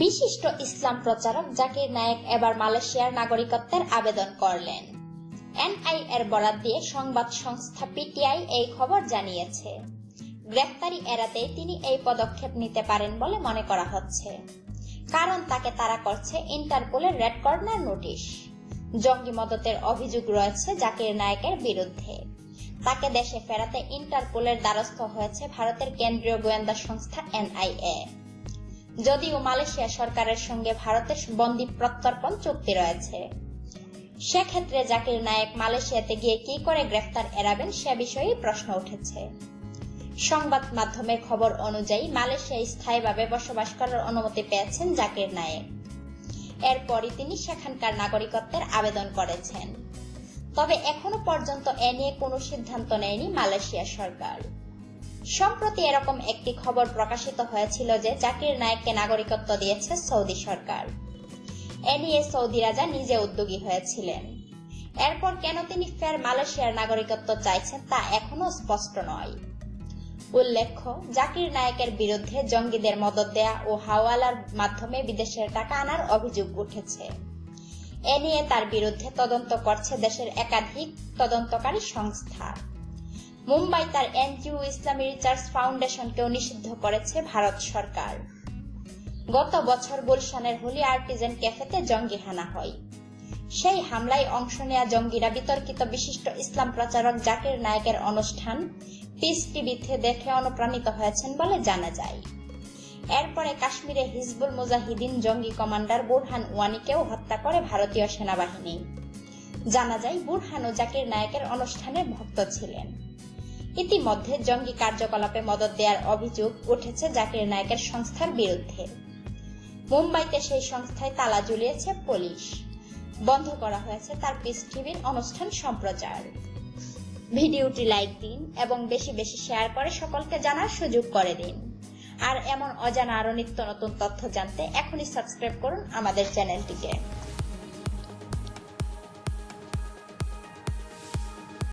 বিশিষ্ট ইসলাম প্রচারক জাকির নায়েক এবার মালয়েশিয়ার নাগরিকত্বের আবেদন করলেন। এনআই এর বরাত দিয়ে সংবাদ সংস্থা পিটিআই এই খবর জানিয়েছে। গ্রেফতারি এড়াতেই তিনি এই পদক্ষেপ নিতে পারেন বলে মনে করা হচ্ছে। কারণ তাকে তারা করছে ইন্টারপোলের রেড কর্নার নোটিশ। জঙ্গি মদতের অভিযোগ রয়েছে জাকির নায়েকের বিরুদ্ধে। তাকে দেশে ফেরাতে ইন্টারপোলের দ্বারস্থ হয়েছে ভারতের কেন্দ্রীয় গোয়েন্দা সংস্থা এনআইএ। যদিও মালয়েশিয়া সরকারের সঙ্গে ভারতের বন্দি প্রত্যর্পণ চুক্তি রয়েছে। সেক্ষেত্রে জাকির নায়েক মালয়েশিয়াতে গিয়ে কি করে গ্রেফতার এড়াবেন সে বিষয়েই প্রশ্ন উঠেছে। সংবাদ মাধ্যমের খবর অনুযায়ী মালয়েশিয়ায় স্থায়ীভাবে বসবাস করার অনুমতি পেয়েছেন জাকির নায়েক। এরপরই তিনি সেখানকার নাগরিকত্বের আবেদন করেছেন। তবে এখনও পর্যন্ত এ নিয়ে কোনো সিদ্ধান্ত নেয়নি মালয়েশিয়া সরকার। সম্প্রতি এরকম একটি খবর প্রকাশিত হয়েছিল যে জাকির নায়েককে নাগরিকত্ব দিয়েছে সৌদি সরকার। এ নিয়ে সৌদি রাজা নিজে উদ্যোগী হয়েছিলেন। এরপর কেন তিনি ফের মালয়েশিয়ার নাগরিকত্ব চাইছেন তা এখনও স্পষ্ট নয়। উল্লেখ্য, জাকির নায়েকের বিরুদ্ধে জঙ্গিদের মদত দেয়া ও হাওয়ালার মাধ্যমে বিদেশের টাকা আনার অভিযোগ উঠেছে। এ নিয়ে তার বিরুদ্ধে তদন্ত করছে দেশের একাধিক তদন্তকারী সংস্থা। মুম্বাই তার এনজিও ইসলামী রিসার্চ ফাউন্ডেশনকেও নিষিদ্ধ করেছে ভারত সরকার। গত বছর গুলশানের হোলি আর্টিজেন ক্যাফেতে জঙ্গি হানা হয়। সেই হামলায় অংশ নেয়া জঙ্গিরা বিতর্কিত বিশিষ্ট ইসলাম প্রচারক জাকির নায়কের অনুষ্ঠান পিস টিভিতে দেখে অনুপ্রাণিত হয়েছেন বলে জানা যায়। এরপরে কাশ্মীরে হিজবুল মুজাহিদিন জঙ্গি কমান্ডার বুরহান ওয়ানিকেও হত্যা করে ভারতীয় সেনাবাহিনী। জানা যায়, বুরহান ও জাকির নায়কের অনুষ্ঠানের ভক্ত ছিলেন। ইতিমধ্যে জঙ্গি কার্যকলাপে মদত দেওয়ার অভিযোগ উঠেছে জাকির নায়েকের সংস্থার বিরুদ্ধে। মুম্বাইতে সেই সংস্থায় তালা ঝুলিয়েছে পুলিশ। বন্ধ করা হয়েছে তার পিস টিভির অনুষ্ঠান সম্প্রচার। ভিডিওটি লাইক দিন এবং বেশি বেশি শেয়ার করে সকলকে জানার সুযোগ করে দিন। আর এমন অজানা আরও নিত্য নতুন তথ্য জানতে এখনই সাবস্ক্রাইব করুন আমাদের চ্যানেলটিকে।